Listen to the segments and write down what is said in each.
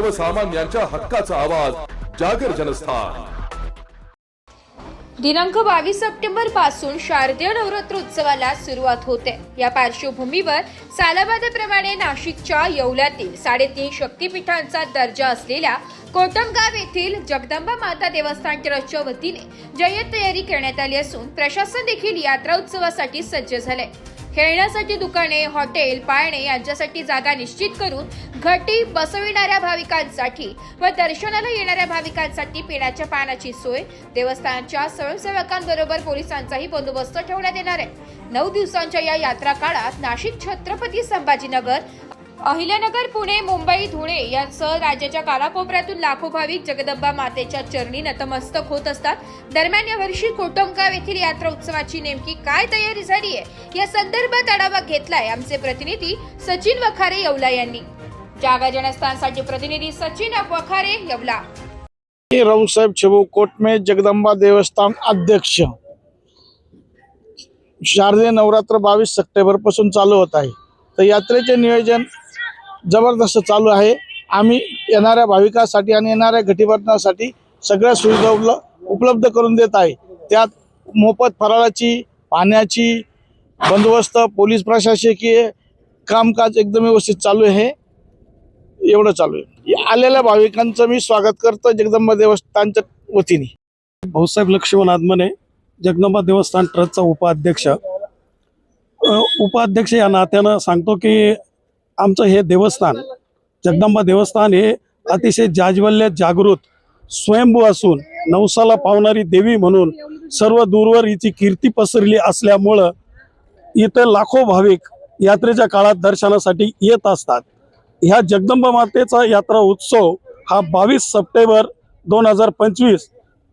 सर्वसामान्यांच्या हक्काचा आवाज जागर जनस्थान. दिनांक बावीस सप्टेंबरपासून शारदीय नवरात्र उत्सवाला सुरुवात होते. या पार्श्वभूमीवर सालाबादेप्रमाणे नाशिकच्या येवल्यातील साडेतीन शक्तीपीठांचा दर्जा असलेल्या कोटमगाव येथील जगदंबा माता देवस्थान ट्रस्टच्या वतीने जय्यत तयारी करण्यात आली असून प्रशासन देखील यात्रा उत्सवासाठी सज्ज झाले खेळण्यासाठी दुकाने हॉटेल पाळणे यांच्यासाठी जागा निश्चित करून घटी बसविणाऱ्या भाविकांसाठी व दर्शनाला येणाऱ्या भाविकांसाठी पिण्याच्या पाण्याची सोय देवस्थानच्या स्वयंसेवकांबरोबर पोलिसांचाही बंदोबस्त ठेवण्यात येणार आहे. नऊ दिवसांच्या या यात्रा काळात नाशिक छत्रपती संभाजीनगर अहिल्यानगर पुणे मुंबई धुळे यांसह राज्याच्या कानाकोपऱ्यातून लाखो भाविक जगदंबा मातेच्या चरणी नतमस्तक होत असतात. दरम्यान यावर्षी कोटमगाव येथील यात्रा उत्सवाची नेमकी काय तयारी झाली आहे? या संदर्भात आढावा घेतलाय आमचे प्रतिनिधी सचिन वखारे येवला यांनी. जागा जनस्थानसाठी प्रतिनिधी सचिन वखारे येवला. मी रावसाहेब छबू कोटमे जगदंबा देवस्थान अध्यक्ष. शारदीय नवरात्र बावीस सप्टेंबरपासून चालू होत आहे. तर यात्रेचे नियोजन जबरदस्त चालू आहे. आम्ही येणाऱ्या भाविकांसाठी आणि येणाऱ्या घटीभरणासाठी सगळ्या सुविधा उपल- उपलब्ध करून देत आहे. त्यात मोफत फराळाची पाण्याची बंदोबस्त पोलीस प्रशासकीय कामकाज एकदम व्यवस्थित चालू आहे. एवढं चालू आहे. आलेल्या भाविकांचं मी स्वागत करतो जगदंबा देवस्थानच्या वतीने. भाऊसाहेब लक्ष्मण आदमने जगदंबा देवस्थान ट्रस्टचा उपाध्यक्ष उपाध्यक्ष या नात्यानं सांगतो की आमचं हे देवस्थान जगदंबा देवस्थान हे अतिशय जाज्वल्य जागृत स्वयंभू असून नवसाला पावणारी देवी म्हणून सर्व दूरवर हिची कीर्ती पसरली असल्यामुळं इथं लाखो भाविक यात्रेच्या काळात दर्शनासाठी येत असतात. ह्या जगदंबा मातेचा यात्रा उत्सव हा बावीस सप्टेंबर दोन हजार पंचवीस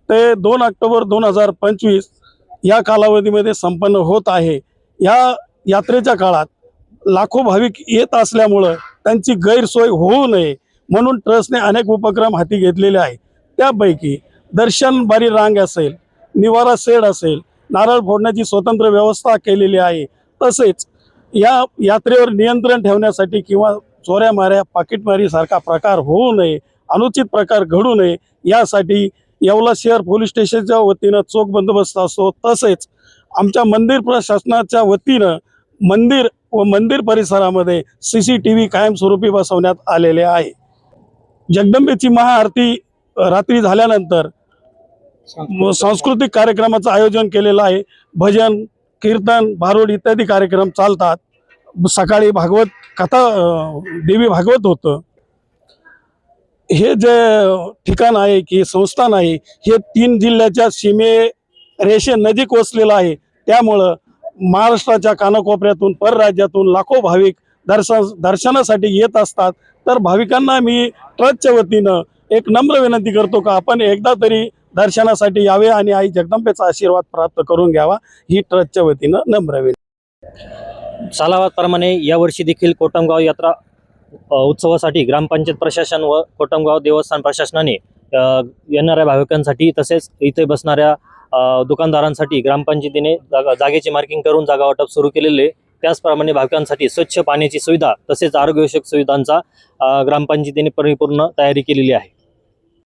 ते दोन ऑक्टोबर दोन हजार पंचवीस या कालावधीमध्ये संपन्न होत आहे. या यात्रेच्या काळात लाखो भाविक येत असल्यामुळं त्यांची गैरसोय होऊ नये म्हणून ट्रस्टने अनेक उपक्रम हाती घेतलेले आहे त्यापैकी दर्शन बारी रांग असेल निवारा सेड असेल नारळ फोडण्याची स्वतंत्र व्यवस्था केलेली आहे. तसेच या यात्रेवर नियंत्रण ठेवण्यासाठी किंवा चोऱ्या माऱ्या पाकिटमारीसारखा प्रकार होऊ नये अनुचित प्रकार घडू नये यासाठी येवला शहर पोलीस स्टेशनच्या वतीनं चोख बंदोबस्त असतो. तसेच आमच्या मंदिर प्रशासनाच्या वतीनं मंदिर व मंदिर परिसरामध्ये सी सी टी व्ही कायमस्वरूपी बसवण्यात आलेले आहे. जगदंबेची महाआरती रात्री झाल्यानंतर सांस्कृतिक कार्यक्रमाचं आयोजन केलेलं आहे. भजन कीर्तन भारुड इत्यादी कार्यक्रम चालतात. सकाळी भागवत कथा देवी भागवत होतं. हे जे ठिकाण आहे की संस्थान आहे हे तीन जिल्ह्याच्या सीमे रेषे नदी कोसलेला आहे. त्यामुळं महाराष्ट्राच्या कानाकोपऱ्यातून परराज्यातून लाखो भाविक दर्शन दर्शनासाठी येत असतात. तर भाविकांना मी ट्रस्टच्या वतीनं एक नम्र विनंती करतो का आपण एकदा तरी दर्शनासाठी यावे आणि आई जगदंबेचा आशीर्वाद प्राप्त करून घ्यावा ही ट्रस्टच्या वतीनं नम्र विनंती. सालावादप्रमाणे यावर्षी देखील कोटमगाव यात्रा उत्सवासाठी ग्रामपंचायत प्रशासन व कोटमगाव देवस्थान प्रशासनाने येणाऱ्या भाविकांसाठी तसेच इथे बसणाऱ्या दुकानदारांसाठी ग्रामपंचायतीने जागा जागेची मार्किंग करून जागा वाटप सुरू केलेले. त्याचप्रमाणे भाविकांसाठी स्वच्छ पाण्याची सुविधा तसेच आरोग्यविषयक सुविधांचा ग्रामपंचायतीने परिपूर्ण तयारी केलेली आहे.